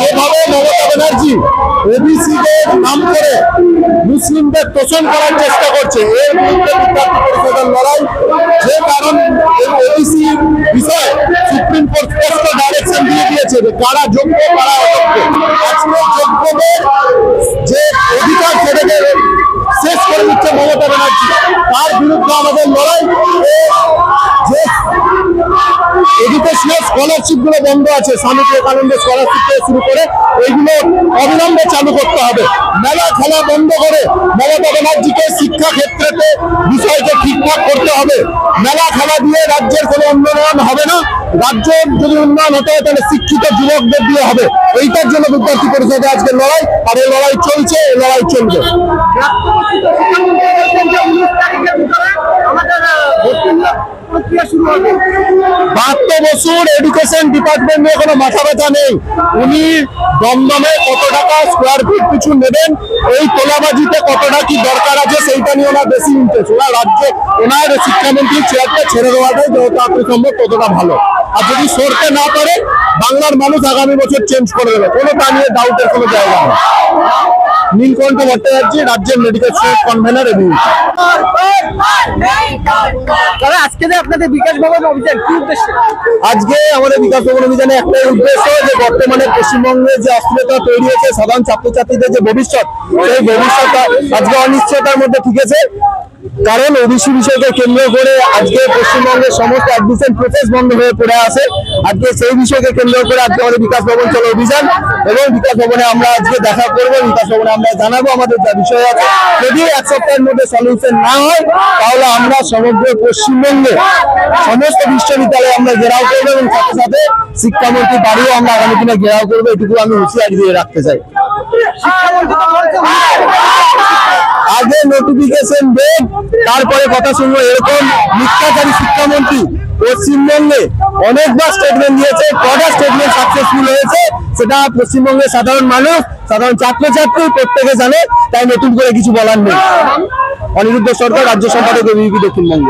যেভাবে মমতা ব্যানার্জি ওবিসিদের নাম করে মুসলিমদের তোষণ করার চেষ্টা করছে, এর বিরুদ্ধে বিদ্যার্থী পরিষদের লড়াই, যে কারণ ওবিসি বিষয়ে সুপ্রিম কোর্ট স্পষ্ট ডাইরেকশন দিয়ে দিয়েছে কারা যোগ্য, কারা অযোগ্য। আজকে যোগ্যদের যে অধিকার সেটাকে শেষ করে দিচ্ছে মমতা ব্যানার্জি। তার বিরুদ্ধে আমাদের লড়াই স্কলারশিপগুলো বন্ধ আছে স্বামী বিবেকানন্দের স্কলারশিপ থেকে শুরু করে এইগুলো অবিলম্বে চালু করতে হবে। মেলা খেলা বন্ধ করে মমতা ব্যানার্জিকে শিক্ষা ক্ষেত্রেতে বিষয়কে ঠিকঠাক করতে হবে। মেলা খেলা দিয়ে রাজ্যের কোনো উন্নয়ন হবে না। রাজ্য যদি উন্নয়ন হতে হয়, তাহলে শিক্ষিত যুবকদের দিয়ে হবে। এইটার জন্য বিদ্যার্থী পরিষদে আজকে লড়াই, আর এই লড়াই চলছে, এই লড়াই চলবে। বাহাত্তর বছর এডুকেশন ডিপার্টমেন্ট নিয়ে কোনো মাথা ব্যথা নেই। উনি দমদমে কত টাকা স্কোয়ার ফিট পিছু নেবেন, এই তোলাবাজিতে কতটা কি দরকার আছে সেইটা নিয়ে ওনার বেশি ইন্টারেস্ট ওনার রাজ্য, ওনার শিক্ষামন্ত্রীর চেয়ারটা ছেড়ে দেওয়াটাই যত তাড়াতাড়ি সম্ভব ততটা ভালো। আর যদি সরতে না পারে বাংলার মানুষ আগামী বছর চেঞ্জ করে দেবে। কোনো তা নিয়ে ডাউটের কোনো জায়গা নেই। নীলকণ্ঠ ভট্টাচার্য রাজ্যের মেডিকেল স্টোর কনভেনার এবং আজকে যে আপনাদের বিকাশ ভবন অভিযান কি উদ্দেশ্য? আজকে আমাদের বিকাশ ভবন অভিযানে একটাই উদ্দেশ্য যে বর্তমানে পশ্চিমবঙ্গে যে অস্থিরতা তৈরি হয়েছে সাধারণ ছাত্রছাত্রীদের যে ভবিষ্যৎ সেই ভবিষ্যৎ আজকে অনিশ্চয়তার মধ্যে ঠিকেছে। কারণ ওবিসি বিষয়কে কেন্দ্র করে আজকে পশ্চিমবঙ্গের সমস্ত অ্যাডমিশন প্রসেস বন্ধ হয়ে পড়ে আছে। আজকে সেই বিষয়কে কেন্দ্র করে আজকে আমাদের বিকাশ ভবন চলো অভিযান এবং বিকাশ ভবনে আমরা আজকে দেখা করব, বিকাশ ভবনে আমরা জানাব আমাদের যা বিষয় আছে। যদি এক সপ্তাহের মধ্যে সলিউশন না হয়, তাহলে আমরা সমগ্র পশ্চিমবঙ্গে সমস্ত বিশ্ববিদ্যালয়ে আমরা ঘেরাও করব এবং সাথে সাথে শিক্ষামন্ত্রী বাড়িও আমরা আগামী দিনে ঘেরাও করব। এটুকু আমি হুঁশিয়ারি দিয়ে রাখতে চাই। আগে নোটিফিকেশন দেন, তারপরে কথা শুনব এরকম মিথ্যাচারী শিক্ষামন্ত্রী পশ্চিমবঙ্গে। অনেকবার স্টেটমেন্ট দিয়েছে, কটা স্টেটমেন্ট সাকসেসফুল হয়েছে, সেটা পশ্চিমবঙ্গের সাধারণ মানুষ, সাধারণ ছাত্রছাত্রী প্রত্যেকে জানে, তাই নতুন করে কিছু বলার নেই। অনিরুদ্ধ সরকার, রাজ্য সম্পাদক বিজেপি দক্ষিণবঙ্গ।